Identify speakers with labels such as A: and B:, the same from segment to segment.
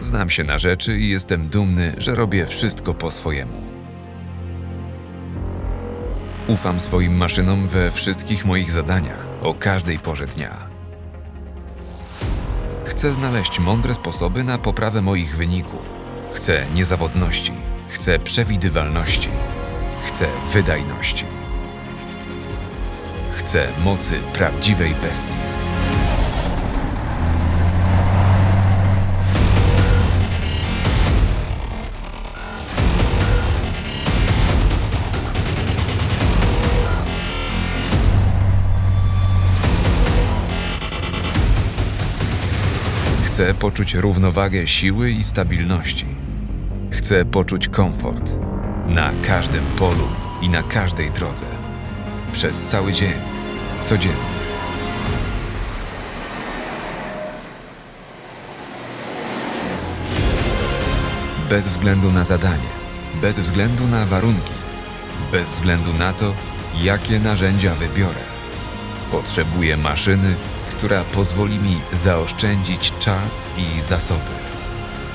A: Znam się na rzeczy i jestem dumny, że robię wszystko po swojemu. Ufam swoim maszynom we wszystkich moich zadaniach, o każdej porze dnia. Chcę znaleźć mądre sposoby na poprawę moich wyników Chcę niezawodności, chcę przewidywalności, chcę wydajności. Chcę mocy prawdziwej bestii. Chcę poczuć równowagę siły i stabilności. Chcę poczuć komfort na każdym polu i na każdej drodze. Przez cały dzień, codziennie. Bez względu na zadanie, bez względu na warunki, bez względu na to, jakie narzędzia wybiorę. Potrzebuję maszyny, która pozwoli mi zaoszczędzić czas i zasoby.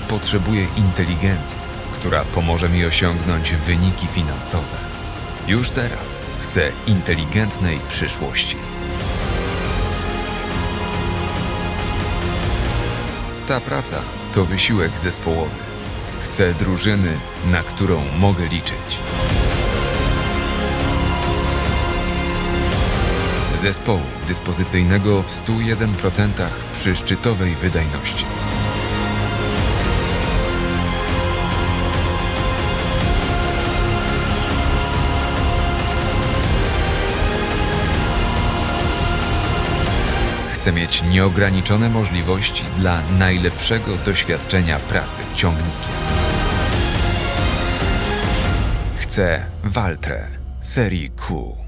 A: Potrzebuję inteligencji, która pomoże mi osiągnąć wyniki finansowe. Już teraz chcę inteligentnej przyszłości. Ta praca to wysiłek zespołowy. Chcę drużyny, na którą mogę liczyć. Zespołu dyspozycyjnego w 101% przy szczytowej wydajności. Chcę mieć nieograniczone możliwości dla najlepszego doświadczenia pracy ciągnikiem. Chcę Waltrę serii Q.